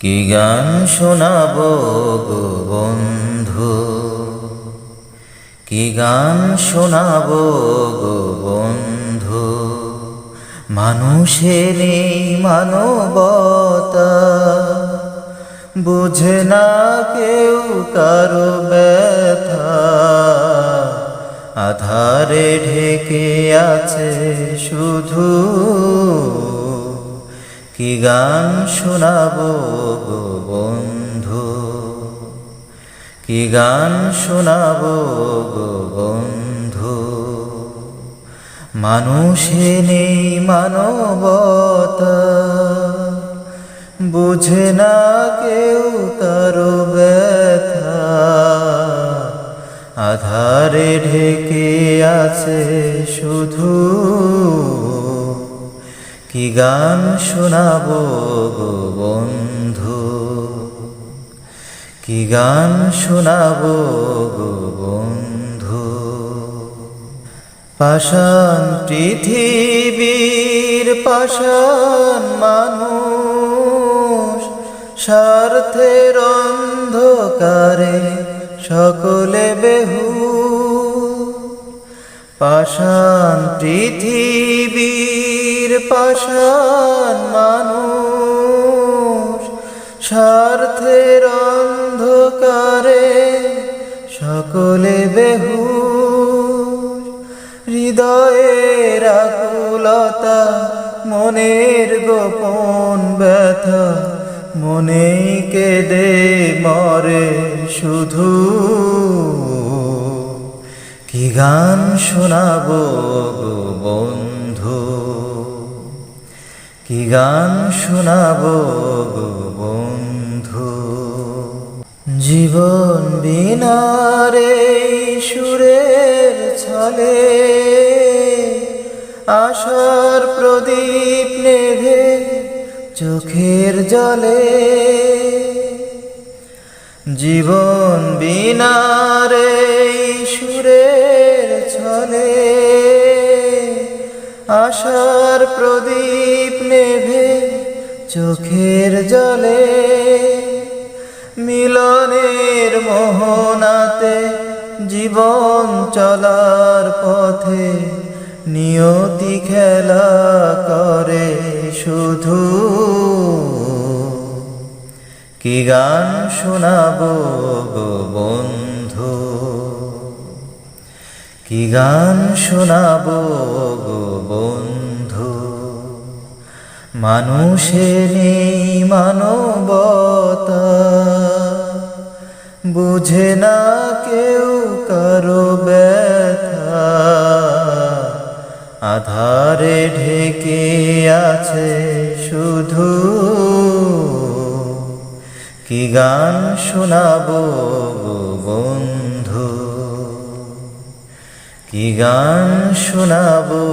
কি গান শোনাব গো বন্ধু? কি গান শোনাব গো বন্ধু? মানুষের মানবতা বুঝে না কেউ কারও ব্যথা। আধারে ঢেকে আছে শুধু কি গান শোনাবো গো বন্ধু? কি গান শোনাবো গো বন্ধু? মানুষে নেই মানবতা, বুঝে না কেউ কারও ব্যথা। আধারে ঢেকে আছে শুধু কি গান শোনাব গো বন্ধু? কি গান শোনাব গো বন্ধু? পাষাণ পৃথিবীর পাষাণ মানুষ, স্বার্থের অন্ধকারে সকলে বেহু। পাষাণ পৃথিবীর পাষাণ মানুষ, স্বার্থের অন্ধকারে সকলে বেহু হৃদয়ের আকুলতা, মনের গোপন ব্যথা, মনেই কেঁদে মরে শুধু। কি গান শোনাবো গো বন্ধু? কি গান শোনাবো বন্ধু? জীবন বিনারে সুরের ছলে, আশার প্রদীপ নেভে চোখের জলে। জীবন বিনারে আশার প্রদীপ নেভে চোখের জলে, মিলনের মোহনাতে জীবন চলার পথে নিয়তি খেলা করে শুধু। কি গান শোনাবো বন্ধু? কি গান শোনাবো গো বন্ধু? মানুষের মানবতা বুঝে না কেউ কারও ব্যথা। আধারে ঢেকে আছে শুধু কি গান শোনাবো গো বন্ধু? কি গান শোনাবো